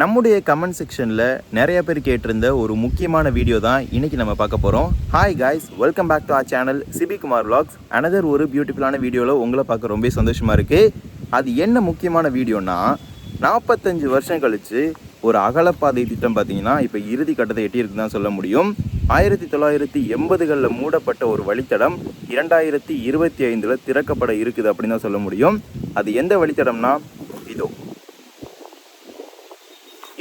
நம்முடைய கமெண்ட் செக்ஷனில் நிறைய பேர் கேட்டிருந்த ஒரு முக்கியமான வீடியோ தான் இன்னைக்கு நம்ம பார்க்க போகிறோம் hi guys welcome back to our channel Sibi Kumar another ஒரு பியூட்டிஃபுல்லான வீடியோவில் உங்களை பார்க்க ரொம்ப சந்தோஷமாக இருக்குது அது என்ன முக்கியமான வீடியோனா நாற்பத்தஞ்சு வருஷம் கழித்து ஒரு அகலப்பாதை திட்டம் பார்த்தீங்கன்னா இப்போ இறுதி கட்டத்தை எட்டியிருக்கு தான் சொல்ல முடியும். ஆயிரத்தி தொள்ளாயிரத்தி எண்பதுகளில் மூடப்பட்ட ஒரு வழித்தடம் இரண்டாயிரத்தி இருபத்தி ஐந்தில் திறக்கப்பட இருக்குது அப்படின்னு தான் சொல்ல முடியும். அது எந்த வழித்தடம்னா இதோ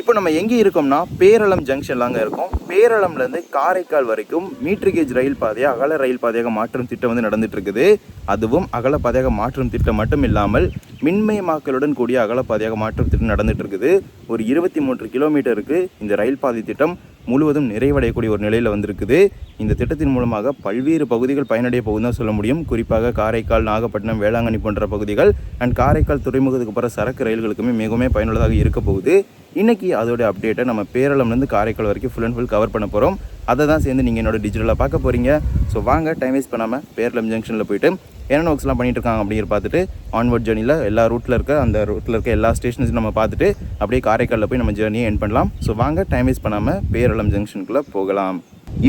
இப்போ நம்ம எங்கே இருக்கோம்னா பேரளம் ஜங்ஷன்லாங்க இருக்கோம். பேரளம்லேருந்து காரைக்கால் வரைக்கும் மீட்டர் கேஜ் ரயில் பாதையை அகல ரயில் பாதையாக மாற்றும் திட்டம் வந்து நடந்துட்டு இருக்குது அதுவும் அகல பாதையாக மாற்றும் திட்டம் மட்டும் இல்லாமல் மின்மயமாக்கலுடன் கூடிய அகல பாதையாக மாற்றும் திட்டம் நடந்துட்டு இருக்குது ஒரு இருபத்தி மூன்று கிலோமீட்டருக்கு இந்த ரயில் பாதை திட்டம் முழுவதும் நிறைவடையக்கூடிய ஒரு நிலையில் வந்திருக்குது. இந்த திட்டத்தின் மூலமாக பல்வேறு பகுதிகள் பயனடைய போகுதுன்னு தான் சொல்ல முடியும். குறிப்பாக காரைக்கால் நாகப்பட்டினம் வேளாங்கண்ணி போன்ற பகுதிகள். அண்ட் காரைக்கால் துறைமுகத்துக்கு போகிற சரக்கு ரயில்களுக்குமே மிகவும் பயனுள்ளதாக இருக்க போகுது. இன்றைக்கி அதோட அப்டேட்டை நம்ம பேரளம்லேருந்து காரைக்கால் வரைக்கும் ஃபுல் அண்ட் ஃபுல் கவர் பண்ண போகிறோம் அதை தான் சேர்ந்து நீங்கள் என்னோட டிஜிட்டலாக பார்க்க போகிறீங்க ஸோ வாங்க டைம் வேஸ்ட் பண்ணாமல் பேரளம் ஜங்ஷனில் போயிட்டு என்னென்ன ஒர்க்ஸ்லாம் பண்ணிட்டு இருக்காங்க அப்படிங்கிற பார்த்துட்டு ஆன்வர்ட் ஜேர்னியில் எல்லா ரூட்டில் இருக்க அந்த ரூட்டில் இருக்க எல்லா ஸ்டேஷன்ஸும் நம்ம பார்த்துட்டு அப்படியே காரைக்காலில் போய் நம்ம ஜேர்னியை என் பண்ணலாம். ஸோ வாங்க டைம் வேஸ்ட் பண்ணாமல் பேரளம் ஜங்ஷனுக்குள்ளே போகலாம்.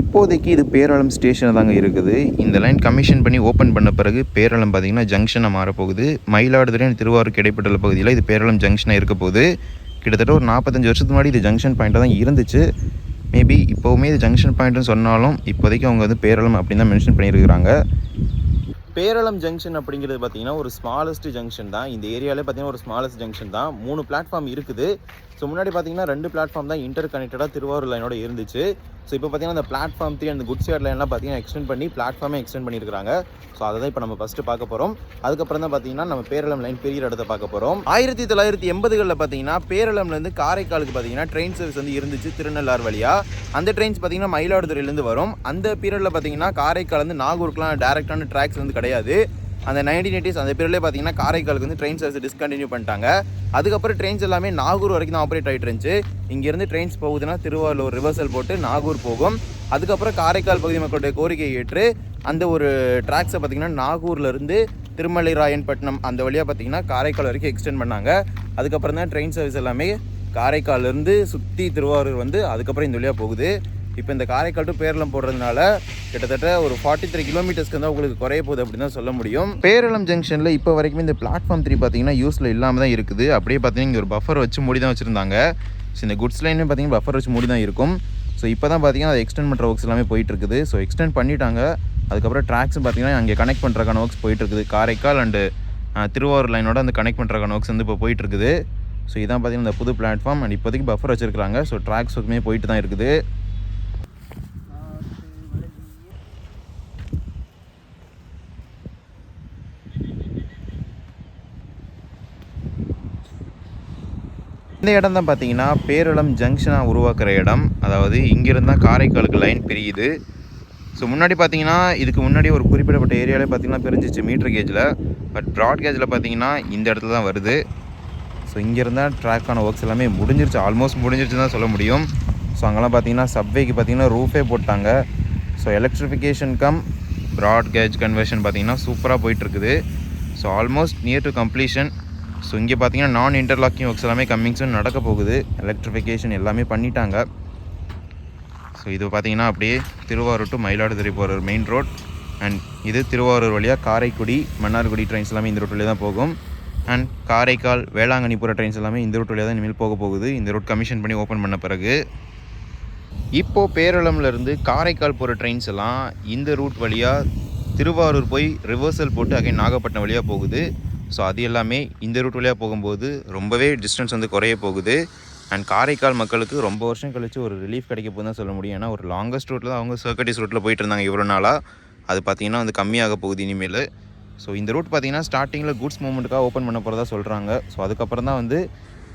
இப்போதைக்கு இது பேரளம் ஸ்டேஷன் தாங்க இருக்குது. இந்த லைன் கமிஷன் பண்ணி ஓப்பன் பண்ண பிறகு பேரளம் பார்த்திங்கன்னா ஜங்ஷனாக மாறப்போகுது. மயிலாடுதுறை திருவாரூர் இடைப்பட்டுள்ள பகுதியில் இது பேரளம் ஜங்ஷனாக இருக்க போகுது. கிட்டத்தட்ட ஒரு நாற்பத்தஞ்சு வருஷத்துக்கு முன்னாடி இது ஜங்ஷன் பாயிண்ட்டாக தான் இருந்துச்சு. மேபி இப்போவுமே இது ஜங்ஷன் பாயிண்ட்னு சொன்னாலும் இப்போதைக்கு அவங்க வந்து பேரளம் அப்படின்னு தான் மென்ஷன் பண்ணியிருக்கிறாங்க. பேரளம் ஜங்ஷன் அப்படிங்கிறது பார்த்தீங்கன்னா ஒரு ஸ்மாலஸ்ட் ஜங்ஷன் தான். இந்த ஏரியாவிலே பார்த்தீங்கன்னா ஒரு ஸ்மாலஸ்ட் ஜங்ஷன் தான். மூணு பிளாட்ஃபார்ம் இருக்குது. ஸோ முன்னாடி பார்த்தீங்கன்னா ரெண்டு பிளாட்ஃபார்ம் தான் இன்டர் கனெக்டடாக திருவாரூர் லைனோட இருந்துச்சு. ஸோ இப்போ பார்த்தீங்கன்னா அந்த பிளாட்ஃபார்ம் த்ரீ அந்த குட்ஸ் யார்ட் லைன்லாம் பார்த்தீங்கன்னா எக்ஸ்டெண்ட் பண்ணி பிளாட்ஃபார்மே எக்ஸ்டெண்ட் பண்ணியிருக்காங்க ஸோ அதை தான் இப்போ நம்ம ஃபஸ்ட்டு பார்க்க போகிறோம் அதுக்கப்புறம் தான் பார்த்தீங்கன்னா நம்ம பேரளம் லைன் பெரிய இடத்த பார்க்க போகிறோம் ஆயிரத்தி தொள்ளாயிரத்தி எண்பதுகளில் பார்த்தீங்கன்னா பேரளம்லேருந்து காரைக்காலுக்கு பார்த்தீங்கன்னா ட்ரெயின் சர்வீஸ் வந்து இருந்துச்சு திருநள்ளார் வழியாக அந்த ட்ரெயின்ஸ் பார்த்தீங்கன்னா மயிலாடுதுறையிலேருந்து வரும். அந்த பீரியடில் பார்த்தீங்கன்னா காரைக்கால் வந்து நாகூருக்குலாம் டேரெக்டான ட்ராக்ஸ் வந்து கிடையாது. அந்த நைன்டீன் எயிட்டிஸ் அந்த பீரியட்லேயே பார்த்தீங்கன்னா காரைக்காலுக்கு வந்து ட்ரெயின் சர்வீஸ் டிஸ்கண்டினியூ பண்ணிட்டாங்க. அதுக்கப்புறம் ட்ரெயின்ஸ் எல்லாமே நாகூர் வரைக்கும் தான் ஆப்ரேட் ஆகிட்டு இருந்துச்சு. இங்கேருந்து ட்ரெயின்ஸ் போகுதுன்னா திருவாரூர் ரிவர்சல் போட்டு நாகூர் போகும். அதுக்கப்புறம் காரைக்கால் பகுதி மக்களுடைய கோரிக்கையை ஏற்று அந்த ஒரு ட்ராக்ஸை பார்த்தீங்கன்னா நாகூர்லேருந்து திருமலை ராயன்பட்டினம் அந்த வழியாக பார்த்தீங்கன்னா காரைக்கால் வரைக்கும் எக்ஸ்டெண்ட் பண்ணாங்க. அதுக்கப்புறம் தான் ட்ரெயின் சர்வீஸ் எல்லாமே காரைக்கால்லேருந்து சுற்றி திருவாரூர் வந்து அதுக்கப்புறம் இந்த வழியாக போகுது. இப்போ இந்த காரைக்கால் டு பேரளம் போடுறதுனால கிட்டத்தட்ட ஒரு ஃபார்ட்டி த்ரீ கிலோமீட்டர்ஸ்க்கு தான் உங்களுக்கு குறைய போகுது அப்படின்னு தான் சொல்ல முடியும். பேரளம் ஜங்ஷனில் இப்போ வரைக்கும் இந்த பிளாட்ஃபார்ம் த்ரீ பார்த்தீங்கன்னா யூஸில் இல்லாமல் தான் இருக்குது. அப்படியே பார்த்தீங்கன்னா இங்கே ஒரு பஃபர் வச்சு மூடி தான் வச்சுருந்தாங்க. ஸோ இந்த குட்ஸ் லைனே பார்த்தீங்கன்னா பஃபர் வச்சு மூடி தான் இருக்கும். ஸோ இப்போ தான் பார்த்தீங்கன்னா அதை எக்ஸ்டெண்ட் பண்ணுற ஒர்க்ஸ் எல்லாமே போயிட்டு இருக்குது. ஸோ எக்ஸ்டெண்ட் பண்ணிட்டாங்க. அதுக்கப்புறம் ட்ராக்ஸும் பார்த்தீங்கன்னா அங்கே கனெக்ட் பண்ணுறக்கான ஒர்க்ஸ் போயிட்டு இருக்குது. காரைக்கால் அண்டு திருவாரூர் லைனோட அந்த கனெக்ட் பண்ணுறக்கான ஒர்க்ஸ் வந்து இப்போ போயிட்டு இருக்குது. ஸோ இதான் பார்த்தீங்கன்னா இந்த புது பிளாட்ஃபார்ம் அண்ட் இப்போதைக்கு பஃபர் வச்சிருக்காங்க ஸோ ட்ராக்ஸ் ஒர்க்குமே போயிட்டு தான் இருக்குது. இந்த இடம் தான் பார்த்தீங்கன்னா பேரளம் ஜங்ஷனாக உருவாக்குற இடம். அதாவது இங்கிருந்து தான் காரைக்காலுக்கு லைன் பிரியுது. ஸோ முன்னாடி பார்த்தீங்கன்னா இதுக்கு முன்னாடி ஒரு குறிப்பிடப்பட்ட ஏரியாவிலே பார்த்தீங்கன்னா பிரிஞ்சிச்சு மீட்டர் கேஜில் பட் ப்ராட் கேஜில் பார்த்தீங்கன்னா இந்த இடத்துல தான் வருது. ஸோ இங்கேருந்து தான் ட்ராக்கான ஒர்க்ஸ் எல்லாமே முடிஞ்சிருச்சு. ஆல்மோஸ்ட் முடிஞ்சிருச்சு தான் சொல்ல முடியும். ஸோ அங்கெல்லாம் பார்த்தீங்கன்னா சப்வேக்கு பார்த்தீங்கன்னா ரூஃபே போட்டாங்க. So electrification cum broad gauge conversion பார்த்தீங்கன்னா சூப்பராக போயிட்டுருக்குது so almost near to completion so இங்கே பார்த்தீங்கன்னா நான் இன்டர்லாக்கிங் ஒர்க்ஸ் எல்லாமே கம்மிங் சூன் நடக்க போகுது. எலக்ட்ரிஃபிகேஷன் எல்லாமே பண்ணிட்டாங்க. ஸோ இது பார்த்தீங்கன்னா அப்படியே திருவாரூர் டு மயிலாடுதுறை போகிற மெயின் ரோட் அண்ட் இது திருவாரூர் வழியாக காரைக்குடி மன்னார்குடி ட்ரெயின்ஸ் எல்லாமே இந்த ரூட் தான் போகும். அண்ட் காரைக்கால் வேளாங்கண்ணி போகிற ட்ரெயின்ஸ் எல்லாமே இந்த ரூட் வழியாக தான் இனிமேல் போக போகுது. இந்த ரூட் கமிஷன் பண்ணி ஓப்பன் பண்ண பிறகு. இப்போது பேரளம்லேருந்து காரைக்கால் போகிற ட்ரெயின்ஸ் எல்லாம் இந்த ரூட் வழியாக திருவாரூர் போய் ரிவர்சல் போட்டு அகைன் நாகப்பட்டினம் வழியாக போகுது. ஸோ அது எல்லாமே இந்த ரூட் வழியாக போகும்போது ரொம்பவே டிஸ்டன்ஸ் வந்து குறைய போகுது. அண்ட் காரைக்கால் மக்களுக்கு ரொம்ப வருஷம் கழிச்சு ஒரு ரிலீஃப் கிடைக்க போகுது தான் சொல்ல முடியும். ஏன்னா ஒரு லாங்கஸ்ட் ரூட்டில் தான் அவங்க சர்க்கட்டிஸ் ரூட்டில் போயிட்டு இருந்தாங்க இவ்வளோ நாளாக அது பார்த்தீங்கன்னா வந்து கம்மியாக போகுது இனிமேல். ஸோ இந்த ரூட் பார்த்தீங்கன்னா ஸ்டார்டிங்கில் குட்ஸ் மூவ்மெண்ட்டுக்காக ஓப்பன் பண்ண போகிறதா சொல்கிறாங்க ஸோ அதுக்கப்புறம் தான் வந்து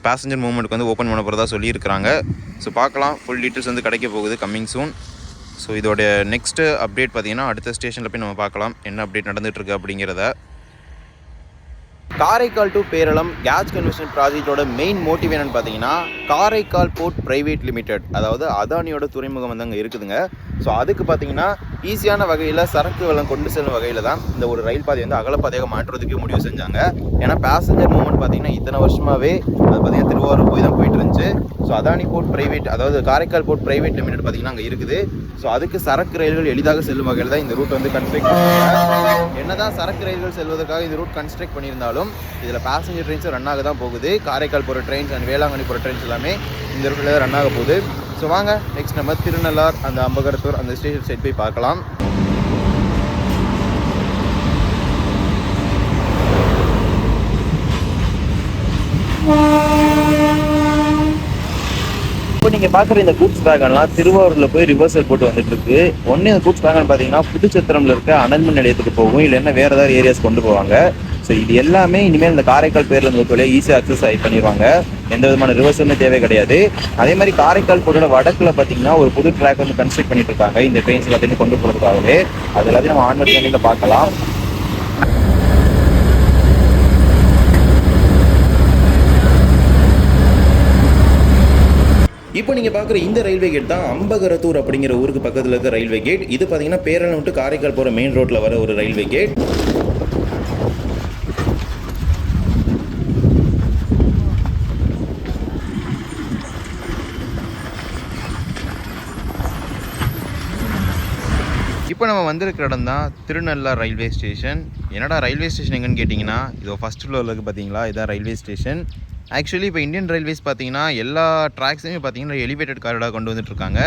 பேசஞ்சர் மூவ்மெண்ட்டுக்கு வந்து ஓப்பன் பண்ண போகிறதா சொல்லியிருக்கிறாங்க. ஸோ பார்க்கலாம் ஃபுல் டீட்டெயில்ஸ் வந்து கிடைக்க போகுது கம்மிங் சூன் ஸோ இதோட நெக்ஸ்ட்டு அப்டேட் பார்த்தீங்கன்னா அடுத்த ஸ்டேஷனில் போய் நம்ம பார்க்கலாம் என்ன அப்டேட் நடந்துகிட்ருக்கு அப்படிங்கிறத. Karaikal to Peralam gauge conversion ப்ராஜெக்டோட main motive என்னன்னு பார்த்தீங்கன்னா காரைக்கால் போர்ட் பிரைவேட் லிமிடெட் அதாவது அதானியோட துறைமுகம் வந்து அங்கே இருக்குதுங்க. ஸோ அதுக்கு பார்த்தீங்கன்னா ஈஸியான வகையில் சரக்கு வளம் கொண்டு செல்லும் வகையில் தான் இந்த ஒரு ரயில் பாதை வந்து அகலப்பாதையாக மாற்றுறதுக்கு முடிவு செஞ்சாங்க. ஏன்னா பேசஞ்சர் மூவ்மெண்ட் பார்த்தீங்கன்னா இத்தனை வருஷமாகவே அது பார்த்தீங்கன்னா திருவாரூர் போய் தான் போயிட்டு இருந்துச்சு. ஸோ அதானி போர்ட் பிரைவேட் அதாவது காரைக்கால் போர்ட் பிரைவேட் லிமிடெட் பார்த்தீங்கன்னா அங்கே இருக்குது. ஸோ அதுக்கு சரக்கு ரயில்கள் எளிதாக செல்லும் வகையில் தான் இந்த ரூட் வந்து கன்ஸ்ட்ரக்ட் பண்ணியிருக்காங்க. என்னதான் சரக்கு ரயில்கள் செல்வதற்காக இந்த ரூட் கன்ஸ்ட்ரக்ட் பண்ணியிருந்தாலும் இதில் பேசஞ்சர் ட்ரெயின்ஸும் ரன் ஆக தான் போகுது. காரைக்கால் போகிற ட்ரெயின்ஸ் அண்ட் வேளாங்கண்ணி போகிற ட்ரெயின்ஸ் எல்லாமே இந்த ரூட்டில் ரன் ஆக போகுது. ஸோ வாங்க நெக்ஸ்ட் நம்ம திருநள்ளார் அந்த அம்பகரத்தூர் அந்த ஸ்டேஷன் சைட் போய் பார்க்கலாம். இப்போ நீங்கள் பார்க்குற இந்த கூட்ஸ் வேகன்லாம் திருவாரூரில் போய் ரிவர்சல் போட்டு வந்துட்டு இருக்கு. ஒன்று இந்த கூட்ஸ் வேகன் பார்த்தீங்கன்னா புதுச்சத்திரம்ல இருக்க அனல்மின் நிலையத்துக்கு போகும். இல்லைன்னா வேற ஏதாவது ஏரியாஸ் கொண்டு போவாங்க. ஸோ இது எல்லாமே இனிமேல் இந்த காரைக்கால் பேரில் இருந்து வழியாக ஈஸியாக அக்சஸ் ஆகி பண்ணிடுவாங்க. எந்த விதமான ரிவர்ஸுமே தேவை கிடையாது. அதே மாதிரி காரைக்கால் போட்டோட வடக்குல பார்த்தீங்கன்னா ஒரு புது ட்ராக் வந்து கன்ஸ்ட்ரக்ட் பண்ணிட்டு இருக்காங்க. இந்த ட்ரெயின்ஸ் எல்லாத்தையும் கொண்டு போகிறதுக்காகவே அது எல்லாத்தையும் நம்ம ஆன்மர் சேனலில் பார்க்கலாம். இப்போ நீங்கள் பார்க்குற இந்த ரயில்வே கேட் தான் அம்பகரத்தூர் அப்படிங்கிற ஊருக்கு பக்கத்தில் இருக்க ரயில்வே கேட் இது பார்த்தீங்கன்னா பேரளம் விட்டு காரைக்கால் போகிற மெயின் ரோட்டில் வர ஒரு ரயில்வே கேட் நம்ம வந்திருக்கிற இடம் தான் திருநள்ளார் ரயில்வே ஸ்டேஷன். என்னடா ரயில்வே ஸ்டேஷன் எங்கன்னு கேட்டிங்கன்னா இதோ ஃபஸ்ட் ஃப்ளோரில் இருக்குது பார்த்தீங்களா இதான் ரயில்வே ஸ்டேஷன். ஆக்சுவலி இப்போ இந்தியன் ரயில்வேஸ் பார்த்தீங்கன்னா எல்லா ட்ராக்ஸுமே பார்த்தீங்கன்னா எலிவேட்டட் காரிடாக கொண்டு வந்துட்டுருக்காங்க.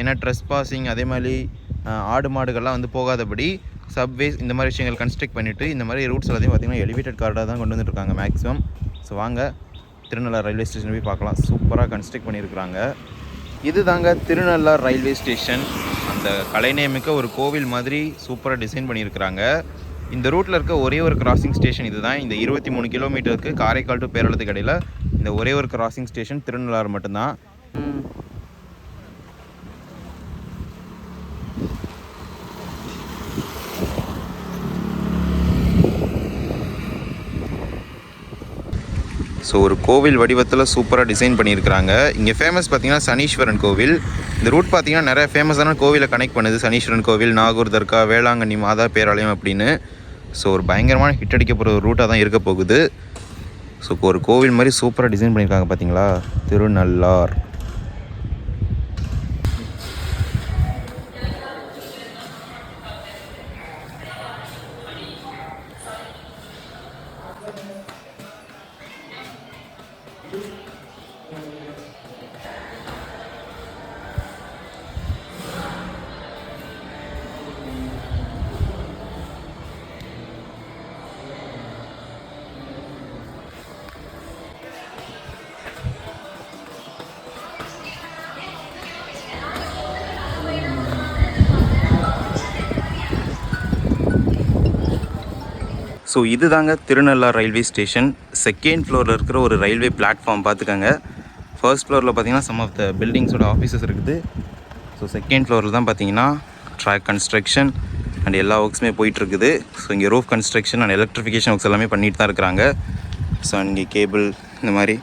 ஏன்னா ட்ரெஸ் பாசிங் அதே மாதிரி ஆடு மாடுகள்லாம் வந்து போகாதபடி சப்வேஸ் இந்த மாதிரி விஷயங்கள் கன்ஸ்ட்ரக்ட் பண்ணிவிட்டு இந்த மாதிரி ரூட்ஸ் எல்லாத்தையும் பார்த்தீங்கன்னா எலிவேட்டட் காரிடாக தான் கொண்டு வந்துட்டுருக்காங்க மேக்ஸிமம் ஸோ வாங்க திருநள்ளார் ரயில்வே ஸ்டேஷன் போய் பார்க்கலாம். சூப்பராக கன்ஸ்ட்ரக்ட் பண்ணியிருக்கிறாங்க. இது தாங்க திருநள்ளார் ரயில்வே ஸ்டேஷன். அந்த கலைநேமிக்க ஒரு கோவில் மாதிரி சூப்பராக டிசைன் பண்ணியிருக்கிறாங்க. இந்த ரூட்டில் இருக்க ஒரே ஒரு கிராசிங் ஸ்டேஷன் இதுதான். இந்த இருபத்தி மூணு கிலோமீட்டருக்கு காரைக்கால் டு பேரளத்துக்கு இடையில் இந்த ஒரே ஒரு கிராசிங் ஸ்டேஷன் திருநள்ளாறு மட்டும்தான். ஸோ ஒரு கோவில் வடிவத்தில் சூப்பராக டிசைன் பண்ணியிருக்கிறாங்க. இங்கே ஃபேமஸ் பார்த்தீங்கன்னா சனீஸ்வரன் கோவில். இந்த ரூட் பார்த்தீங்கன்னா நிறைய ஃபேமஸான கோவிலை கனெக்ட் பண்ணுது. சனீஸ்வரன் கோவில் நாகூர் தர்கா வேளாங்கண்ணி மாதா பேராலயம் அப்படின்னு. ஸோ ஒரு பயங்கரமான ஹிட் அடிக்க போகிற ஒரு ரூட்டாக தான் இருக்க போகுது. ஸோ ஒரு கோவில் மாதிரி சூப்பராக டிசைன் பண்ணியிருக்காங்க பார்த்தீங்களா திருநள்ளார் ஸோ இது தாங்க திருநள்ளார் ரயில்வே ஸ்டேஷன். செகண்ட் ஃப்ளோரில் இருக்கிற ஒரு ரயில்வே பிளாட்ஃபார்ம் பார்த்துக்கோங்க. ஃபர்ஸ்ட் ஃப்ளோரில் பார்த்தீங்கன்னா சம் ஆஃப் த பில்டிங்ஸோட ஆஃபீஸஸ் இருக்குது. ஸோ செகண்ட் ஃப்ளோரில் தான் பார்த்தீங்கன்னா ட்ராக் கன்ஸ்ட்ரக்ஷன் அண்ட் எல்லா ஒர்க்ஸுமே போயிட்டுருக்குது. ஸோ இங்கே roof construction and electrification works எல்லாமே பண்ணிட்டு தான் இருக்கிறாங்க. ஸோ இங்கே கேபிள் இந்த மாதிரி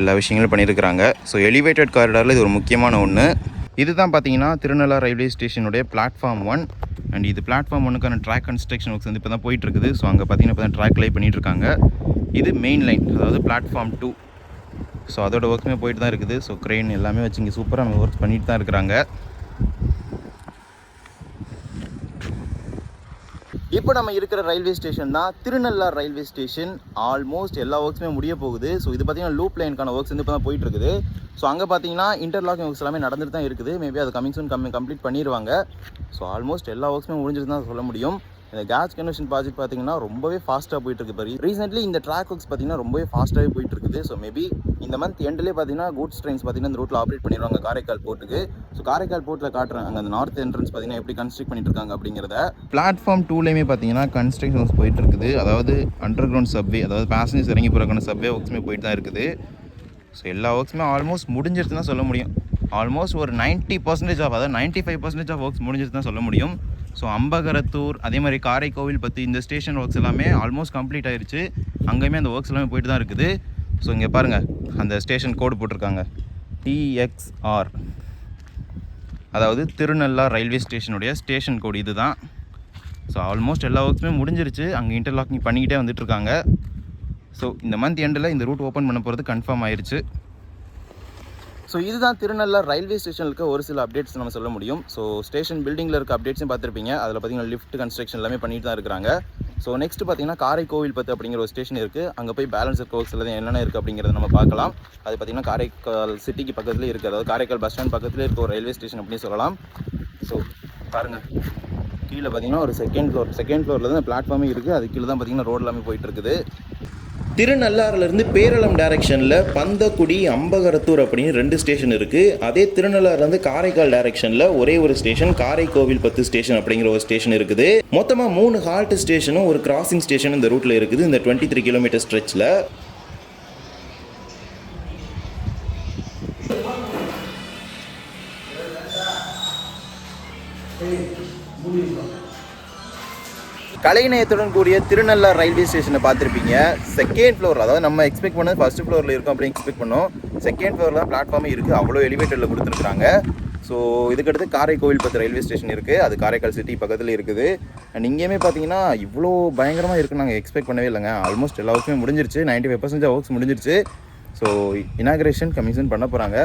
எல்லா விஷயங்களும் பண்ணியிருக்கிறாங்க. ஸோ எலிவேட்டட் காரிடாரில் இது ஒரு முக்கியமான ஒன்று இதுதான் பார்த்தீங்கன்னா திருநள்ளார் ரயில்வே ஸ்டேஷனுடைய பிளாட்ஃபார்ம் ஒன் அண்ட் இது பிளாட்ஃபார்ம் ஒன்றுக்கான ட்ராக் கன்ஸ்ட்ரக்ஷன் ஒர்க்ஸ் வந்து இப்போ தான் போயிட்டு இருக்குது ஸோ அங்கே பார்த்தீங்கன்னா இப்போ தான் ட்ராக் லை பண்ணிகிட்ருக்காங்க இது மெயின் லைன் அதாவது பிளாட்ஃபார்ம் டூ ஸோ அதோட ஒர்க்குமே போயிட்டு தான் இருக்குது. ஸோ க்ரெயின் எல்லாமே வச்சு இங்கே சூப்பராக ஒர்க் பண்ணிட்டு தான் இருக்கிறாங்க. இப்போ நம்ம இருக்கிற ரயில்வே ஸ்டேஷன் தான் திருநள்ளார் ரயில்வே ஸ்டேஷன் ஆல்மோஸ்ட் எல்லா ஒர்க்ஸுமே முடிய போகுது. ஸோ இது பார்த்தீங்கன்னா லூப் லைனுக்கான ஒர்க்ஸ் வந்து இப்போ தான் போயிட்டு இருக்குது ஸோ அங்கே பார்த்தீங்கன்னா இன்டர்லாக்கிங் ஒர்க்ஸ் எல்லாமே நடந்துட்டு தான் இருக்குது. மேபி அது கமிங் சூன் கம்மி கம்ப்ளீட் பண்ணிடுவாங்க ஸோ ஆல்மோஸ்ட் எல்லா ஒர்க்ஸுமே முடிஞ்சிட்டு தான் சொல்ல முடியும். இந்த கேஸ் கன்வர்ஷன் ப்ராஜெக்ட் பார்த்தீங்கன்னா ரொம்பவே ஃபாஸ்ட்டாக போயிட்டு இருக்கு இப்போ ரீசென்ட்லி இந்த ட்ராக் ஒர்க்ஸ் பார்த்தீங்கன்னா ரொம்பவே ஃபாஸ்ட்டாகவே போயிட்டு இருக்குது ஸோ மேபி இந்த மந்த் எண்ட்லேயே பார்த்தீங்கன்னா கூட்ஸ் ட்ரெயின்ஸ் பார்த்தீங்கன்னா இந்த ரூட்டில் ஆப்ரேட் பண்ணிடுவாங்க காரைக்கால் போர்ட்டுக்கு ஸோ காரைக்கால் போர்ட்டில் காட்டுறாங்க. அங்கே அந்த நார்த் என்ட்ரன்ஸ் பார்த்தீங்கன்னா எப்படி கன்ஸ்ட்ரக்ட் பண்ணிட்டு இருக்காங்க அப்படிங்கிறத பிளாட்ஃபார்ம் டூலேயுமே பார்த்தீங்கன்னா கன்ஸ்ட்ரக்ஷன்ஸ் போயிட்டு இருக்குது அதாவது அண்டர் கிரவுண்ட் சப்வே அதாவது பேசஞ்சர்ஸ் இறங்கி போகிறக்கான சப்வே ஒர்க்ஸுமே போயிட்டு தான் இருக்குது. ஸோ எல்லா ஒர்க்ஸுமே ஆல்மோஸ்ட் முடிஞ்சிருச்சுன்னு தான் சொல்ல முடியும். ஆல்மோஸ்ட் ஒரு 90% பர்சன்டேஜ் ஆஃப் அதாவது ninety five percentage of works முடிஞ்சிருச்சு தான் சொல்ல முடியும். ஸோ அம்பகரத்தூர் அதே மாதிரி காரைக்கோவில் பற்றி இந்த ஸ்டேஷன் ஒர்க்ஸ் எல்லாமே ஆல்மோஸ்ட் கம்ப்ளீட் ஆயிடுச்சு அங்கேயுமே அந்த ஒர்க்ஸ் எல்லாமே போயிட்டு தான் இருக்குது. ஸோ இங்கே பாருங்கள் அந்த ஸ்டேஷன் கோடு போட்டிருக்காங்க. டிஎக்ஸ்ஆர் அதாவது திருநள்ளார் ரயில்வே ஸ்டேஷனுடைய ஸ்டேஷன் கோடு இது தான் ஸோ ஆல்மோஸ்ட் எல்லா ஒர்க்ஸுமே முடிஞ்சிருச்சு. அங்கே இன்டர்லாக்கிங் பண்ணிக்கிட்டே வந்துட்டுருக்காங்க ஸோ இந்த மந்த் எண்டில் இந்த ரூட் ஓப்பன் பண்ண போகிறது கன்ஃபார்ம் ஆயிடுச்சு ஸோ இதுதான் திருநள்ளார் ரயில்வே ஸ்டேஷனில் இருக்க ஒரு சில அப்டேட்ஸ் நம்ம சொல்ல முடியும். ஸோ ஸ்டேஷன் பில்டிங்கில் இருக்க அப்டேட்ஸும் பார்த்துருப்பீங்க. அதில் பார்த்தீங்கன்னா லிஃப்ட் கன்ஸ்ட்ரக்ஷன் எல்லாமே பண்ணிட்டு தான் இருக்கிறாங்க. ஸோ நெக்ஸ்ட் பார்த்தீங்கன்னா காரைக்கோவில் பத்து அப்படிங்கிற ஒரு ஸ்டேஷன் இருக்குது அங்கே போய் பேலன்ஸ் இருக்க ஒர்க்ஸ் எல்லாம் என்னென்ன இருக்குது அப்படிங்கிறத நம்ம பார்க்கலாம். அது பார்த்தீங்கன்னா காரைக்கால் சிட்டிக்கு பக்கத்துலேயே இருக்குது அதாவது காரைக்கால் பஸ் ஸ்டாண்ட் பக்கத்துலேயே இருக்க ஒரு ரயில்வே ஸ்டேஷன் அப்படின்னு சொல்லலாம். ஸோ பாருங்கள் கீழே பார்த்தீங்கன்னா ஒரு செகண்ட் ஃப்ளோர் செகண்ட் ஃப்ளோரில் தான் பிளாட்ஃபார்மே இருக்குது அது கீழே தான் பார்த்தீங்கன்னா ரோடு எல்லாமே போயிட்டு இருக்குது. திருநள்ளாறுலேருந்து பேரளம் டைரக்ஷனில் பந்தக்குடி அம்பகரத்தூர் அப்படின்னு ரெண்டு ஸ்டேஷன் இருக்குது அதே திருநள்ளாறுலேருந்து காரைக்கால் டைரக்ஷனில் ஒரே ஒரு ஸ்டேஷன் காரைக்கோவில் பத்து ஸ்டேஷன் அப்படிங்கிற ஒரு ஸ்டேஷன் இருக்குது. மொத்தமாக மூணு ஹால்ட் ஸ்டேஷனும் ஒரு கிராசிங் ஸ்டேஷன் இந்த ரூட்டில் இருக்குது. இந்த டுவெண்ட்டி த்ரீ கிலோமீட்டர் ஸ்ட்ரெச்சில் கலைநயத்துடன் கூடிய திருநள்ளார் ரயில்வே ஸ்டேஷனை பார்த்துருப்பீங்க. செகண்ட் ஃப்ளோர் அதாவது நம்ம எக்ஸ்பெக்ட் பண்ணது ஃபர்ஸ்ட் ஃப்ளோரில் இருக்கும் அப்படின்னு எக்ஸ்பெக்ட் பண்ணோம். செகண்ட் ஃப்ளோரில் தான் பிளாட்ஃபார்மே இருக்குது அவ்வளோ எலிவேட்டரில் கொடுத்துருக்காங்க ஸோ இதுக்கடுத்து காரைக்கோவில் பத்து ரயில்வே ஸ்டேஷன் இருக்குது அது காரைக்கால் சிட்டி பக்கத்தில் இருக்குது. அண்ட் இங்கேயுமே பார்த்தீங்கன்னா இவ்வளோ பயங்கரமாக இருக்குன்னு நாங்கள் எக்ஸ்பெக்ட் பண்ணவே இல்லைங்க. ஆல்மோஸ்ட் எல்லா ஒர்க்குமே முடிஞ்சிருச்சு. நைன்ட்டி ஃபைவ் பர்சன்டேஜ் ஒர்க்ஸ் முடிஞ்சிருச்சு. ஸோ இனாகிரேஷன் கமிஷன் பண்ண போகிறாங்க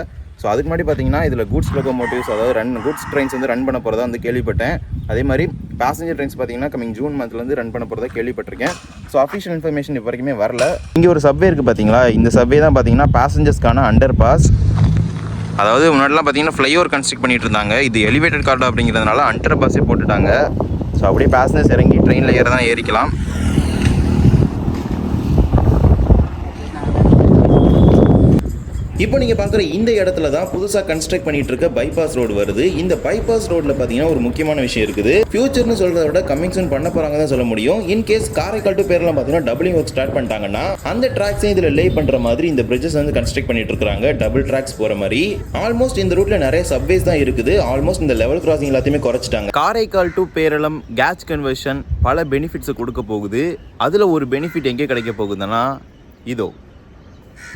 ஸோ அதுக்கு முன்னாடி பார்த்தீங்கன்னா இதில் குட்ஸ் லோகோமோட்டிவ்ஸ் அதாவது ரன் குட்ஸ் ட்ரெயின்ஸ் வந்து ரன் பண்ண போகிறதா வந்து கேள்விப்பட்டேன். அதே மாதிரி பேசஞ்சர் ட்ரெயின்ஸ் பார்த்தீங்கன்னா கமிங் ஜூன் மந்த்லேருந்து ரன் பண்ண போகிறதா கேள்விப்பட்டிருக்கேன். ஸோ அஃபிஷியல் இன்ஃபர்மேஷன் இப்போ வரைக்குமே வரல. இங்கே ஒரு சப்வே இருக்குது பார்த்தீங்களா இந்த சப்வே தான் பார்த்தீங்கன்னா பேசஞ்சர்ஸ்க்கான அண்டர் பாஸ் அதாவது முன்னாடிலாம் பார்த்தீங்கன்னா ஃப்ளைஓவர் கன்ஸ்ட்ரக்ட் பண்ணிட்டு இருந்தாங்க. இது எலிவேட்டட் கார்டு அப்படிங்கிறதுனால அண்டர் பாஸே போட்டுட்டாங்க. ஸோ அப்படியே பேசஞ்சர்ஸ் இறங்கி ட்ரெயினில் ஏறதான் ஏறிக்கலாம். இப்போ நீங்கள் பார்க்குற இந்த இடத்துல தான் புதுசாக கன்ஸ்ட்ரக்ட் பண்ணிட்டு இருக்க பைபாஸ் ரோடு வருது. இந்த பைபாஸ் ரோடில் பார்த்தீங்கன்னா ஒரு முக்கியமான விஷயம் இருக்குது. ஃபியூச்சர்னு சொல்கிறத விட கமிங் சூன் பண்ண போகிறாங்க தான் சொல்ல முடியும். இன் கேஸ் காரைக்கால் டு பேரெல்லாம் பார்த்தீங்கன்னா டபுளிங் ஒர்க் ஸ்டார்ட் பண்ணிட்டாங்கன்னா அந்த ட்ராக்ஸையும் இதில் லே பண்ணுற மாதிரி இந்த பிரிட்ஜஸ் வந்து கன்ஸ்ட்ரக்ட் பண்ணிட்டு இருக்காங்க டபுள் ட்ராக்ஸ் போகிற மாதிரி. ஆல்மோஸ்ட் இந்த ரூட்ல நிறைய சப்வேஸ் தான் இருக்குது. ஆல்மோஸ்ட் இந்த லெவல் கிராசிங் எல்லாத்தையுமே குறைச்சிட்டாங்க. Karaikal to Peralam gauge conversion பல பெனிஃபிட்ஸை கொடுக்க போகுது. அதில் ஒரு பெனிஃபிட் எங்கே கிடைக்க போகுதுன்னா இதோ.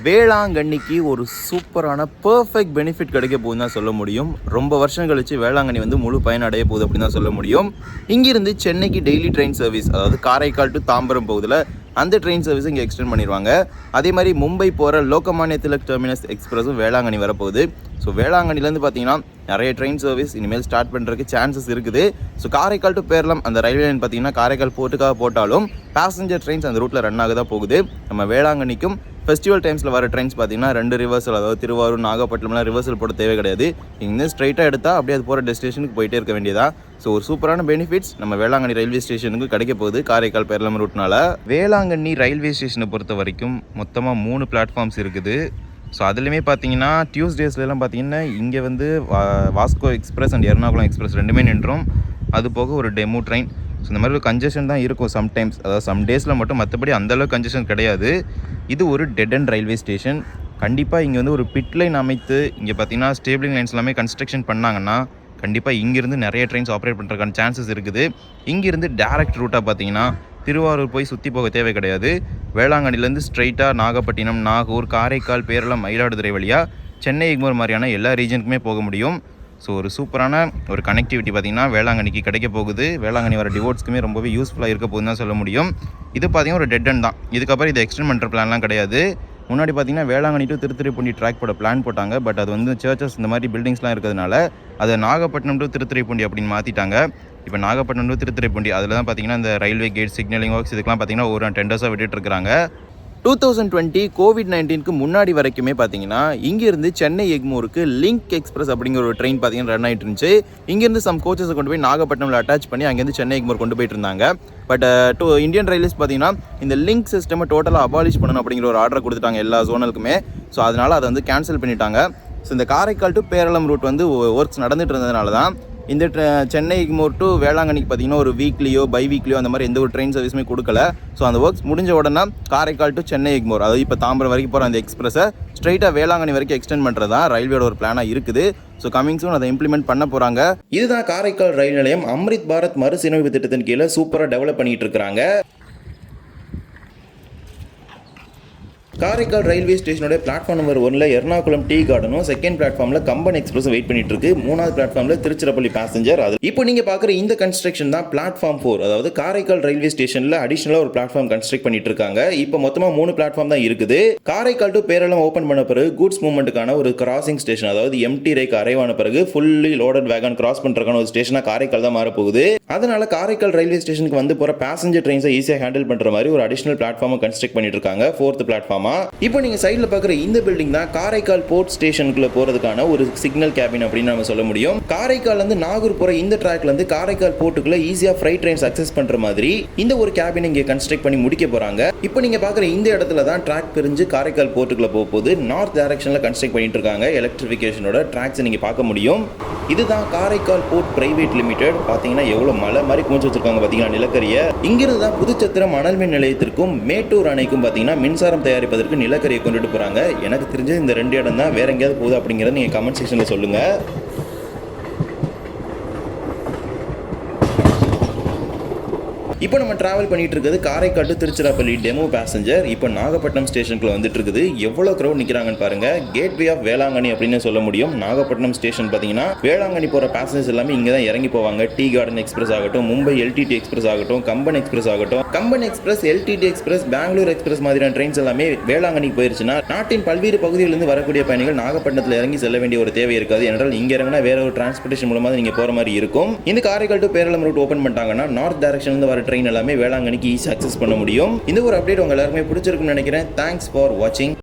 வேளாங்கண்ணிக்கு ஒரு சூப்பரான பர்ஃபெக்ட் பெனிஃபிட் கிடைக்க போகுதுன்னு தான் சொல்ல முடியும். ரொம்ப வருஷம் கழிச்சு வேளாங்கண்ணி வந்து முழு பயனடைய போகுது அப்படின்னு தான் சொல்ல முடியும். இங்கிருந்து சென்னைக்கு டெய்லி ட்ரெயின் சர்வீஸ் அதாவது காரைக்கால் டு தாம்பரம் பகுதியில் அந்த ட்ரெயின் சர்வீஸ் இங்கே எக்ஸ்டெண்ட் பண்ணிடுவாங்க. அதே மாதிரி மும்பை போகிற லோகமானிய திலக் டெர்மினஸ் எக்ஸ்பிரஸும் வேளாங்கண்ணி வரப்போகுது. ஸோ வேளாங்கண்ணிலேருந்து பார்த்தீங்கன்னா நிறைய ட்ரெயின் சர்வீஸ் இனிமேல் ஸ்டார்ட் பண்ணுறதுக்கு சான்சஸ் இருக்குது. ஸோ காரைக்கால் டு பேரளம் அந்த ரயில்வே லைன் பார்த்தீங்கன்னா காரைக்கால் போர்ட்டுக்காக போட்டாலும் பேசஞ்சர் ட்ரெயின்ஸ் அந்த ரூட்டில் ரன் ஆக தான் போகுது. நம்ம வேளாங்கண்ணிக்கும் ஃபெஸ்டிவல் டைம்ஸில் வர ட்ரெயின்ஸ் பார்த்தீங்கன்னா ரெண்டு ரிவர்சல் அதாவது திருவாரூர் நாகப்பட்டினம்லாம் ரிவர்சல் போட தேவை கிடையாது. இங்கே ஸ்ட்ரைட்டாக எடுத்தால் அப்படியே அது போகிற டெஸ்டினேஷனுக்கு போயிட்டே இருக்க வேண்டியதா. ஸோ ஒரு சூப்பரான பெனிஃபிட்ஸ் நம்ம வேளாங்கண்ணி ரயில்வே ஸ்டேஷனுக்கு கிடைக்க போகுது காரைக்கால் பேரளம் ரூட்னால வேளாங்கண்ணி ரயில்வே ஸ்டேஷனை பொறுத்த வரைக்கும் மொத்தமாக மூணு பிளாட்ஃபார்ம்ஸ் இருக்குது. ஸோ அதுலேயுமே பார்த்தீங்கன்னா டியூஸ்டேஸ்லாம் பார்த்தீங்கன்னா இங்கே வந்து வா- Vasco express and Ernakulam express ரெண்டுமே நின்றோம். அது போக ஒரு டெமோ ட்ரெயின் ஸோ இந்த மாதிரி ஒரு கன்ஜெஷன் தான் இருக்கும் சம்டைம்ஸ் அதாவது சம் டேஸில் மட்டும் மற்றபடி அந்தளவுக்கு கன்ஜெஷன் கிடையாது. இது ஒரு டெட் அண்ட் ரயில்வே ஸ்டேஷன் கண்டிப்பாக இங்கே வந்து ஒரு பிட் லைன் அமைத்து இங்கே பார்த்தீங்கன்னா ஸ்டேபிளிங் லைன்ஸ் எல்லாமே கன்ஸ்ட்ரக்ஷன் பண்ணாங்கன்னா கண்டிப்பாக இங்கேருந்து நிறைய ட்ரெயின்ஸ் ஆப்ரேட் பண்ணுறதுக்கான சான்சஸ் இருக்குது. இங்கேருந்து டேரக்ட் ரூட்டாக பார்த்தீங்கன்னா திருவாரூர் போய் சுற்றி போக தேவை கிடையாது. வேளாங்கண்ணிலேருந்து ஸ்ட்ரைட்டாக நாகப்பட்டினம் நாகூர் காரைக்கால் பேரளம் மயிலாடுதுறை வழியாக சென்னை எக்மோர் மாதிரியான எல்லா ரீஜனுக்குமே போக முடியும். ஸோ ஒரு சூப்பரான ஒரு கனெக்டிவிட்டி பார்த்திங்கன்னா வேளாங்கண்ணிக்கு கிடைக்க போகுது. வேளாங்கண்ணி வர டிவோட்ஸ்க்குமே ரொம்பவே யூஸ்ஃபுல்லாக இருக்க போகுதுன்னு தான் சொல்ல முடியும். இது பார்த்திங்கன்னா ஒரு டெட் அண்ட் தான். இதுக்கப்புறம் இதை எக்ஸ்டெண்ட் பண்ணுற பிளான்லாம் கிடையாது. முன்னாடி பார்த்தீங்கன்னா வேளாங்கண்ணி டு திருத்துறைப்பூண்டி ட்ராக் போட பிளான் போட்டாங்க. பட் அது வந்து சர்ச்சஸ் இந்த மாதிரி பில்டிங்ஸ்லாம் இருக்கிறதுனால அதை நாகப்பட்டினம் டு திருத்துறைப்பூண்டி அப்படின்னு மாற்றிட்டாங்க இப்போ நாகப்பட்டினம் டு திருத்துறைப்பூண்டி அதில் தான் பார்த்தீங்கன்னா இந்த ரயில்வே கேட் சிக்னலிங் ஒர்க்ஸ் இதுக்கெல்லாம் பார்த்தீங்கன்னா ஒரு டெண்டர்ஸாக விட்டுட்டு இருக்காங்க. டூ தௌசண்ட் டுவெண்ட்டி கோவிட் நைன்டீனுக்கு முன்னாடி வரைக்குமே பார்த்தீங்கன்னா இங்கேருந்து சென்னை எக்மூருக்கு லிங்க் எக்ஸ்பிரஸ் அப்படிங்கிற ஒரு ட்ரெயின் பார்த்தீங்கன்னா ரன் ஆகிட்டு இருந்துச்சு. இங்கேருந்து சம் கோச்சஸை கொண்டு போய் நாகப்பட்டினம்ல அட்டாச் பண்ணி அங்கேருந்து சென்னை எக்மூர் கொண்டு போயிட்டு இருந்தாங்க. பட் டூ இந்தியன் ரயில்வேஸ் பார்த்தீங்கன்னா இந்த லிங்க் சிஸ்டமை டோட்டலாக அபாலிஷ் பண்ணணும் அப்படிங்கிற ஒரு ஆர்டர் கொடுத்துட்டாங்க எல்லா ஜோனலுக்குமே ஸோ அதனால் அதை வந்து கேன்சல் பண்ணிட்டாங்க. ஸோ இந்த காரைக்கால் டு பேரளம் ரூட் வந்து ஒர்க்ஸ் நடந்துட்டு இருந்ததுனால தான் இந்த சென்னைக்கு சென்னை எக்மோர் வேளாங்கண்ணிக்கு பார்த்தீங்கன்னா ஒரு வீக்லியோ பை வீக்லியோ அந்த மாதிரி எந்த ஒரு ட்ரெயின் சர்வீஸுமே கொடுக்கல. ஸோ அந்த ஒர்க்ஸ் முடிஞ்ச உடனே காரைக்கால் டு சென்னை எக்மோர் அதாவது இப்போ தாம்பரம் வரைக்கும் போகிற அந்த எக்ஸ்பிரஸை ஸ்ட்ரைட்டாக வேளாங்கண்ணி வரைக்கும் எக்ஸ்டெண்ட் பண்ணுறது தான் ரயில்வேட ஒரு பிளானாக இருக்குது. ஸோ கமிங் சூன் அதை இம்ப்ளிமெண்ட் பண்ண போகிறாங்க இதுதான் காரைக்கால் ரயில் நிலையம். அம்ரித் பாரத் மறுசீரமைப்பு திட்டத்தின் கீழே சூப்பராக டெவலப் பண்ணிட்டு இருக்காங்க காரைக்கால் ரயில்வே ஸ்டேஷனோட பிளாட்ஃபார்ம் நம்பர் ஒன்ல எர்ணாகுளம் டீ கார்டனும் செகண்ட் பிளாட்ஃபார்ம்ல கம்பன் எக்ஸ்பிரஸ் வெயிட் பண்ணிட்டு இருக்கு. மூணாவது பிளாட்ஃபார்ம்ல திருச்சிராப்பள்ளி பேசஞ்சர் அது இப்போ நீங்க பாக்குற இந்த கன்ஸ்ட்ரக்ஷன் தான் பிளாட்ஃபார்ம் ஃபோர் அதாவது காரைக்கால் ரயில்வே ஸ்டேஷன்ல அடிஷனலா ஒரு பிளாட்ஃபார்ம் கன்ஸ்ட்ரக்ட் பண்ணிட்டு இருக்காங்க. இப்போ மொத்தமா மூணு பிளாட்ஃபார்ம் தான் இருக்குது. காரைக்கால் டு பேரளம் ஓபன் பண்ண பிறகு கூட்ஸ் மூவ்மெண்ட்டுக்கான ஒரு கிராசிங் ஸ்டேஷன் அதாவது எம்டி ரேக் அரைவான பிறகு ஃபுல்லி லோடட் வேகன் கிராஸ் பண்றதுக்கான ஒரு ஸ்டேஷனா காரைக்கால் தான் மாற போகுது அதனால காரைக்கால் ரயில்வே ஸ்டேஷனுக்கு வந்து போற பேசஞ்சர் ட்ரெயின்ஸை ஈஸியாக ஹேண்டில் பண்ற மாதிரி ஒரு அடிஷனல் பிளாட்ஃபார்ம் கன்ஸ்ட்ரக்ட் பண்ணிட்டு இருக்காங்க. ஃபோர்த் பிளாட்ஃபார்ம் இப்போ நீங்கள் சைடில் பார்க்குற இந்த பில்டிங் தான் காரைக்கால் போர்ட் ஸ்டேஷனுக்குள்ள போறதுக்கான ஒரு சிக்னல் கேபின் அப்படின்னு நம்ம சொல்ல முடியும். காரைக்கால் இருந்து நாகூர் போற இந்த ட்ராக்ல இருந்து காரைக்கால் போர்ட்டுக்குள்ள ஈஸியா ஃப்ரைட் ட்ரெயின்ஸ் அக்சஸ் பண்ற மாதிரி இந்த ஒரு கேபின் இங்க கன்ஸ்ட்ரக்ட் பண்ணி முடிக்க போறாங்க. இப்போ நீங்க பார்க்குற இந்த இடத்துல தான் ட்ராக் பிரிஞ்சு காரைக்கால் போர்ட்டுக்குள்ள போக போது நார்த் டைரக்ஷன்ல கன்ஸ்ட்ரக்ட் பண்ணிட்டு இருக்காங்க. எலக்ட்ரிஃபிகேஷனோட ட்ராக்ஸ் நீங்க பார்க்க முடியும். இதுதான் காரைக்கால் போர்ட் பிரைவேட் லிமிடெட் பாத்தீங்கன்னா எவ்வளவு மலை மாதிரி குமிச்சு வச்சிருக்காங்க பாத்தீங்கன்னா நிலக்கரியை. இங்கிருந்து தான் புதுச்சத்திரம் அனல் மின் நிலையத்திற்கும் மேட்டூர் அணைக்கும் பாத்தீங்கன்னா மின்சாரம் தயாரிப்பதற்கு நிலக்கரியை கொண்டுட்டு போறாங்க. எனக்கு தெரிஞ்சு இந்த ரெண்டு இடம் தான் வேற எங்கேயாவது போகுது அப்படிங்கறத நீங்கள் கமெண்ட் செக்ஷன்ல இப்போ நம்ம டிராவல் பண்ணிட்டு இருக்கிறது காரைக்காட்டு திருச்சிராப்பள்ளி டெமோ பேசஞ்சர் இப்போ நாகப்பட்டினம் ஸ்டேஷனுக்குள்ள வந்துட்டு இருக்குது. எவ்வளோ க்ரௌட் நிற்கிறாங்கன்னு பாருங்க. கேட்வே ஆஃப் வேளாங்கண்ணி அப்படின்னு சொல்ல முடியும். நாகப்பட்டினம் ஸ்டேஷன் பார்த்தீங்கன்னா வேளாங்கண்ணி போகிற பேசஞ்சர்ஸ் எல்லாமே இங்கே தான் இறங்கி போவாங்க. டீ கார்டன் எக்ஸ்பிரஸ் ஆகட்டும் மும்பை எல்டிடி எக்ஸ்பிரஸ் ஆகட்டும் கம்பன் எக்ஸ்பிரஸ் ஆகட்டும். Kamban express LTT express Bangalore express மாதிரியான ட்ரெயின்ஸ் எல்லாமே வேளாங்கண்ணிக்கு போயிருச்சுன்னா நாட்டின் பல்வேறு பகுதிகளிலிருந்து வரக்கூடிய பயணிகள் நாகப்பட்டினத்தில் இறங்கி செல்ல வேண்டிய ஒரு தேவை இருக்காது. என்றால் இங்கே இறங்கினா வேற ஒரு டிரான்ஸ்போர்ட்டேஷன் மூலமாக நீங்கள் போகிற மாதிரி இருக்கும். இந்த Karaikal to Peralam route open பண்ணிட்டாங்கன்னா நார்த் டேரக்ஷன்லேருந்து வர ட்ரெயின் எல்லாமே வேளாங்கண்ணிக்கு ஈஸி அக்சஸ் பண்ண முடியும். இந்த ஒரு அப்டேட் உங்க எல்லாருமே பிடிச்சிருக்கும்னு நினைக்கிறேன். தேங்க்ஸ் ஃபார் வாட்சிங்